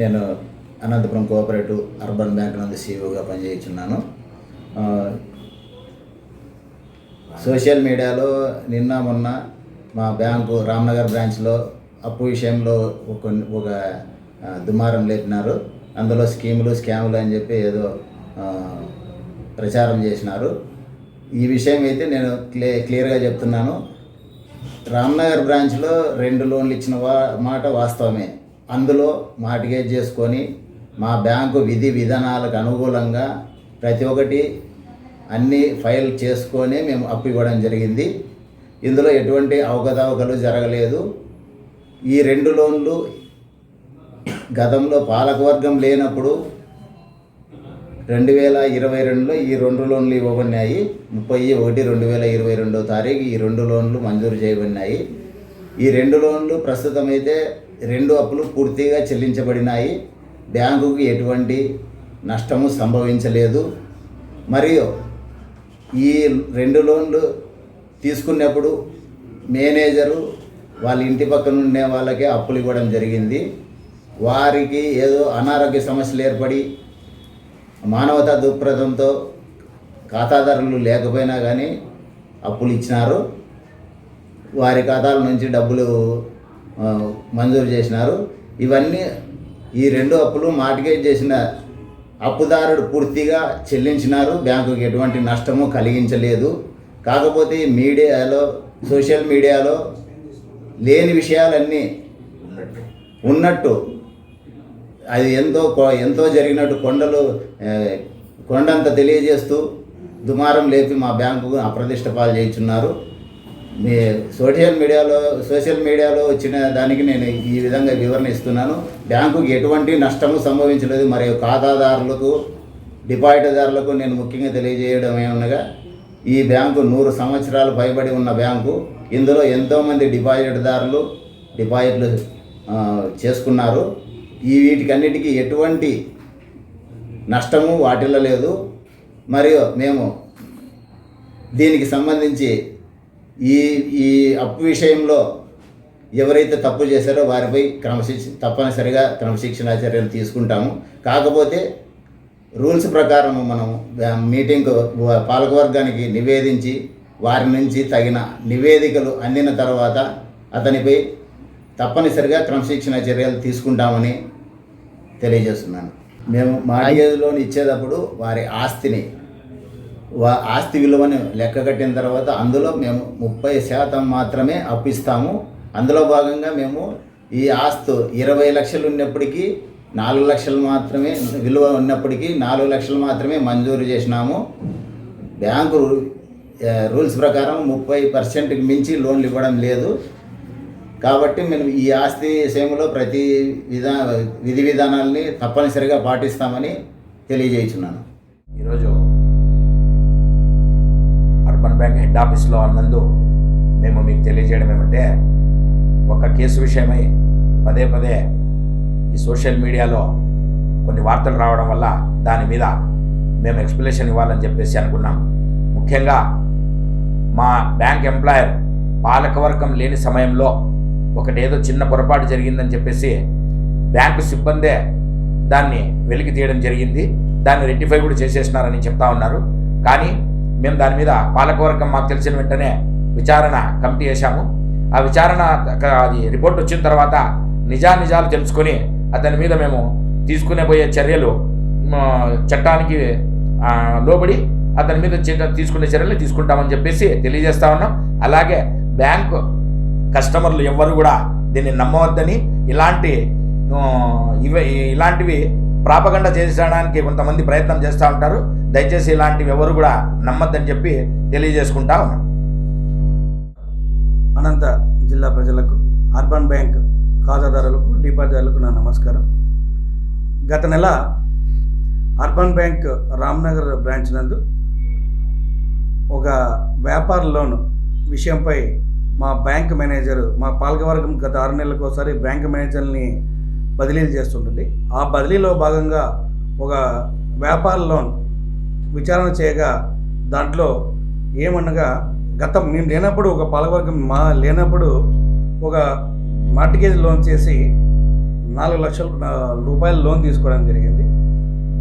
నేను Anantapuram cooperative urban bank నందు సీఈఓగా పనిచేస్తున్నాను సోషల్ మీడియాలో నిన్న మొన్న మా బ్యాంకు రామ్నగర్ బ్రాంచ్లో అప్పు విషయంలో ఒక ఒక దుమారం లేపినారు. అందులో స్కీములు స్కాములు అని చెప్పి ఏదో ప్రచారం చేసినారు. ఈ విషయం అయితే నేను క్లియర్ క్లియర్గా చెప్తున్నాను. రామ్నగర్ బ్రాంచ్లో రెండు లోన్లు ఇచ్చిన వా మాట వాస్తవమే. అందులో మార్టిగేజ్ చేసుకొని మా బ్యాంకు విధి విధానాలకు అనుకూలంగా ప్రతి ఒక్కటి అన్నీ ఫైల్ చేసుకొని మేము అప్పు ఇవ్వడం జరిగింది. ఇందులో ఎటువంటి అవకతవకలు జరగలేదు. ఈ రెండు లోన్లు గతంలో పాలకవర్గం లేనప్పుడు రెండు వేల ఇరవై రెండులో ఈ రెండు లోన్లు ఇవ్వబడినాయి. ముప్పై ఒకటి రెండు వేల ఇరవై రెండో తారీఖు ఈ రెండు లోన్లు మంజూరు చేయబడినాయి. ఈ రెండు లోన్లు ప్రస్తుతం అయితే రెండు అప్పులు పూర్తిగా చెల్లించబడినాయి. బ్యాంకుకి ఎటువంటి నష్టము సంభవించలేదు. మరియు ఈ రెండు లోన్లు తీసుకున్నప్పుడు మేనేజరు వాళ్ళ ఇంటి పక్కన ఉండే వాళ్ళకే అప్పులు ఇవ్వడం జరిగింది. వారికి ఏదో అనారోగ్య సమస్యలు ఏర్పడి మానవతా దృక్పథంతో ఖాతాదారులు లేకపోయినా కానీ అప్పులు ఇచ్చినారు. వారి ఖాతాల నుంచి డబ్బులు మంజూరు చేసినారు. ఇవన్నీ ఈ రెండు అప్పులు మార్టిగేజ్ చేసిన అప్పుదారుడు పూర్తిగా చెల్లించినారు. బ్యాంకుకి ఎటువంటి నష్టము కలిగించలేదు. కాకపోతే మీడియాలో సోషల్ మీడియాలో లేని విషయాలన్నీ ఉన్నట్టు అది ఎంతో కొ- ఎంతో జరిగినట్టు కొండలు కొండంత తెలియజేస్తూ దుమారం లేపి మా బ్యాంకు అప్రతిష్ట పాలు చేయించున్నారు. మీ సోషల్ మీడియాలో సోషల్ మీడియాలో వచ్చిన దానికి నేను ఈ విధంగా వివరణ ఇస్తున్నాను. బ్యాంకుకి ఎటువంటి నష్టము సంభవించలేదు. మరియు ఖాతాదారులకు డిపాజిట్దారులకు నేను ముఖ్యంగా తెలియజేయడం ఏమనగా ఈ బ్యాంకు నూరు సంవత్సరాలు పైబడి ఉన్న బ్యాంకు ఇందులో ఎంతోమంది డిపాజిట్దారులు డిపాజిట్లు చేసుకున్నారు. ఈ వీటికన్నిటికీ ఎటువంటి నష్టము వాటిల్లో లేదు. మరియు మేము దీనికి సంబంధించి ఈ ఈ అప్పు విషయంలో ఎవరైతే తప్పు చేశారో వారిపై క్రమశిక్ష తప్పనిసరిగా క్రమశిక్షణ చర్యలు తీసుకుంటాము. కాకపోతే రూల్స్ ప్రకారం మనం మీటింగ్ పాలకవర్గానికి నివేదించి వారి నుంచి తగిన నివేదికలు అందిన తర్వాత అతనిపై తప్పనిసరిగా క్రమశిక్షణ చర్యలు తీసుకుంటామని తెలియజేస్తున్నాను. మేము మార్గేజ్ లోన్ ఇచ్చేటప్పుడు వారి ఆస్తిని ఆస్తి విలువను లెక్క కట్టిన తర్వాత అందులో మేము ముప్పై శాతం మాత్రమే అప్పిస్తాము. అందులో భాగంగా మేము ఈ ఆస్తు ఇరవై లక్షలు ఉన్నప్పటికీ నాలుగు లక్షలు మాత్రమే విలువ ఉన్నప్పటికీ నాలుగు లక్షలు మాత్రమే మంజూరు చేసినాము. బ్యాంకు రూల్స్ ప్రకారం ముప్పై పర్సెంట్కి మించి లోన్లు ఇవ్వడం లేదు. కాబట్టి మేము ఈ ఆస్తి విషయంలో ప్రతి విధా విధి విధానాల్ని తప్పనిసరిగా పాటిస్తామని తెలియజేయుచున్నాను ఈరోజు అర్బన్ బ్యాంక్ హెడ్ ఆఫీస్లో అన్నందు మేము మీకు తెలియజేయడం ఏమంటే ఒక కేసు విషయమై పదే పదే ఈ సోషల్ మీడియాలో కొన్ని వార్తలు రావడం వల్ల దాని మీద మేము ఎక్స్ప్లెనేషన్ ఇవ్వాలని చెప్పేసి అనుకున్నాం. ముఖ్యంగా మా బ్యాంక్ ఎంప్లాయర్ పాలకవర్గం లేని సమయంలో ఒకటి ఏదో చిన్న పొరపాటు జరిగిందని చెప్పేసి బ్యాంకు సిబ్బందే దాన్ని వెలికి తీయడం జరిగింది. దాన్ని రెట్టిఫై కూడా చేసేసినారని చెప్తా ఉన్నారు. కానీ మేము దాని మీద పాలకవర్గం మాకు తెలిసిన వెంటనే విచారణ కమిటీ వేశాము. ఆ విచారణ అది రిపోర్ట్ వచ్చిన తర్వాత నిజానిజాలు తెలుసుకొని అతని మీద మేము తీసుకునే పోయే చర్యలు చట్టానికి లోబడి అతని మీద చే- తీసుకునే చర్యలు తీసుకుంటామని చెప్పేసి తెలియజేస్తా ఉన్నాం. అలాగే బ్యాంకు కస్టమర్లు ఎవ్వరు కూడా దీన్ని నమ్మవద్దని ఇలాంటి ఆ, ఇలాంటివి ప్రాపగండ చేసడానికి కొంతమంది ప్రయత్నం చేస్తూ ఉంటారు. దయచేసి ఇలాంటివి ఎవరు కూడా నమ్మద్దని చెప్పి తెలియజేసుకుంటా ఉన్నాం. అనంత జిల్లా ప్రజలకు అర్బన్ బ్యాంక్ ఖాతాదారులకు డిపాజిటర్లకు నా నమస్కారం. గత నెల అర్బన్ బ్యాంక్ రామ్నగర్ బ్రాంచ్ నందు ఒక వ్యాపార లోన్ విషయంపై మా బ్యాంక్ మేనేజర్ మా పాలకవర్గం గత ఆరు నెలలకు ఒకసారి బ్యాంక్ మేనేజర్ని బదిలీలు చేస్తుంటుంది. ఆ బదిలీలో భాగంగా ఒక వ్యాపార లోన్ విచారణ చేయగా దాంట్లో ఏమనగా గతం నేను లేనప్పుడు ఒక పాలకవర్గం మా లేనప్పుడు ఒక మార్టిగేజ్ లోన్ చేసి నాలుగు లక్షల రూపాయల లోన్ తీసుకోవడం జరిగింది.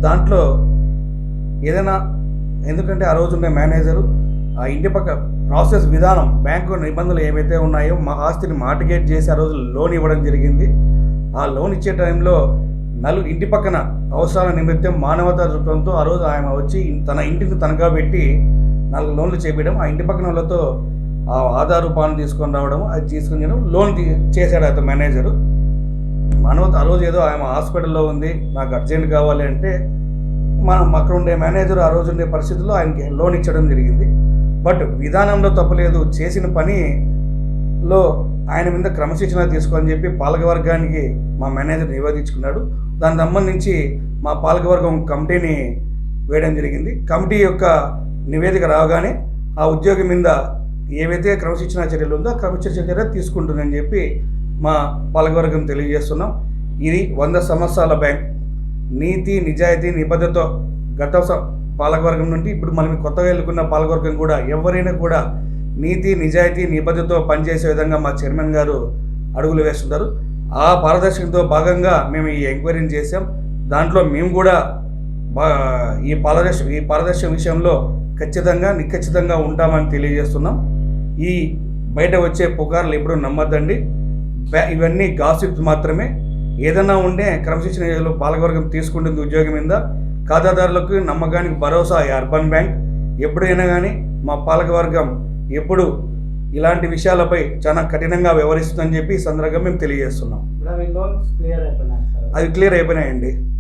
దాంట్లో ఏదైనా ఎందుకంటే ఆ రోజు ఉండే మేనేజరు ఆ ఇంటి పక్క ప్రాసెస్ విధానం బ్యాంకు నిబంధనలు ఏవైతే ఉన్నాయో మా ఆస్తిని మార్టిగేట్ చేసి ఆ రోజు లోన్ ఇవ్వడం జరిగింది. ఆ లోన్ ఇచ్చే టైంలో నలు ఇంటి పక్కన అవసరాల నిమిత్తం మానవతా దృక్పథంతో ఆ రోజు ఆయన వచ్చి తన ఇంటిని తనఖా పెట్టి నాలుగు లోన్లు చేపించడం ఆ ఇంటి పక్కన వాళ్ళతో ఆ ఆధార్ పాన్ తీసుకొని రావడం అది తీసుకొని చేయడం లోన్ తీ- చేశాడు అతను మేనేజరు. మానవత ఆ రోజు ఏదో ఆమె హాస్పిటల్లో ఉంది నాకు అర్జెంట్ కావాలి అంటే మనం అక్కడ ఉండే మేనేజర్ ఆ రోజు ఉండే పరిస్థితుల్లో ఆయనకి లోన్ ఇచ్చడం జరిగింది. బట్ విధానంలో తప్పలేదు చేసిన పనిలో ఆయన మీద క్రమశిక్షణ తీసుకోని చెప్పి పాలకవర్గానికి మా మేనేజర్ నివేదించుకున్నాడు. దానికి సంబంధించి మా పాలకవర్గం కమిటీని వేయడం జరిగింది. కమిటీ యొక్క నివేదిక రాగానే ఆ ఉద్యోగి మీద ఏవైతే క్రమశిక్షణ చర్యలు ఉందో క్రమశిక్షణ చర్య తీసుకుంటుందని చెప్పి మా పాలకవర్గం తెలియజేస్తున్నాం. ఇది వంద సంవత్సరాల బ్యాంక్. నీతి నిజాయితీ నిబద్ధతో గత పాలకవర్గం నుండి ఇప్పుడు మనం కొత్తగా ఎన్నుకున్న పాలకవర్గం కూడా ఎవరైనా కూడా నీతి నిజాయితీ నిబద్ధతో పనిచేసే విధంగా మా చైర్మన్ గారు అడుగులు వేస్తుంటారు. ఆ పారదర్శకతో భాగంగా మేము ఈ ఎంక్వైరీని చేసాం దాంట్లో మేము కూడా బా ఈ పారదర్శ ఈ పారదర్శక విషయంలో ఖచ్చితంగా నిఖచ్చితంగా ఉంటామని తెలియజేస్తున్నాం. ఈ బయట వచ్చే పుకార్లు ఎప్పుడూ నమ్మద్దండి. బ్యా- ఇవన్నీ గాసిప్స్ మాత్రమే. ఏదైనా ఉంటే క్రమశిక్షణ పాలకవర్గం తీసుకుంటుంది ఉద్యోగం మీద. ఖాతాదారులకు నమ్మకానికి భరోసా అర్బన్ బ్యాంక్. ఎప్పుడైనా కానీ మా పాలకవర్గం ఎప్పుడు ఇలాంటి విషయాలపై చాలా కఠినంగా వ్యవహరిస్తుందని చెప్పి ఈ సందర్భంగా మేము తెలియజేస్తున్నాం. అవి క్లియర్ అయిపోయినాయండి.